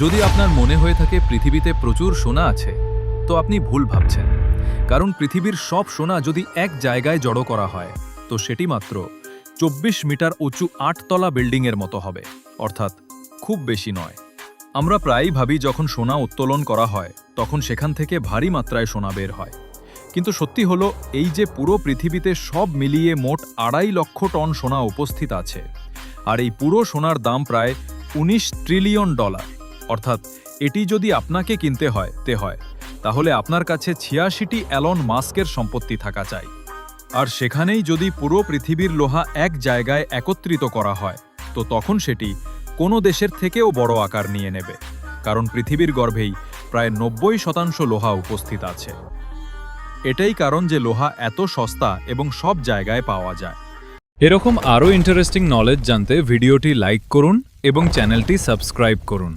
যদি আপনার মনে হয়ে থাকে পৃথিবীতে প্রচুর সোনা আছে, তো আপনি ভুল ভাবছেন। কারণ পৃথিবীর সব সোনা যদি এক জায়গায় জড়ো করা হয়, তো সেটি মাত্র চব্বিশ মিটার উঁচু আটতলা বিল্ডিংয়ের মতো হবে, অর্থাৎ খুব বেশি নয়। আমরা প্রায়ই ভাবি যখন সোনা উত্তোলন করা হয়, তখন সেখান থেকে ভারী মাত্রায় সোনা বের হয়। কিন্তু সত্যি হলো, এই যে পুরো পৃথিবীতে সব মিলিয়ে মোট আড়াই লক্ষ টন সোনা উপস্থিত আছে, আর এই পুরো সোনার দাম প্রায় উনিশ ট্রিলিয়ন ডলার। অর্থাৎ এটি যদি আপনাকে কিনতে হয়, তে হয়, তাহলে আপনার কাছে ছিয়াশিটি অ্যালন মাস্কের সম্পত্তি থাকা চাই। আর সেখানেই যদি পুরো পৃথিবীর লোহা এক জায়গায় একত্রিত করা হয়, তো তখন সেটি কোনো দেশের থেকেও বড় আকার নিয়ে নেবে, কারণ পৃথিবীর গর্ভেই প্রায় নব্বই শতাংশ লোহা উপস্থিত আছে। এটাই কারণ যে লোহা এত সস্তা এবং সব জায়গায় পাওয়া যায়। এরকম আরও ইন্টারেস্টিং নলেজ জানতে ভিডিওটি লাইক করুন এবং চ্যানেলটি সাবস্ক্রাইব করুন।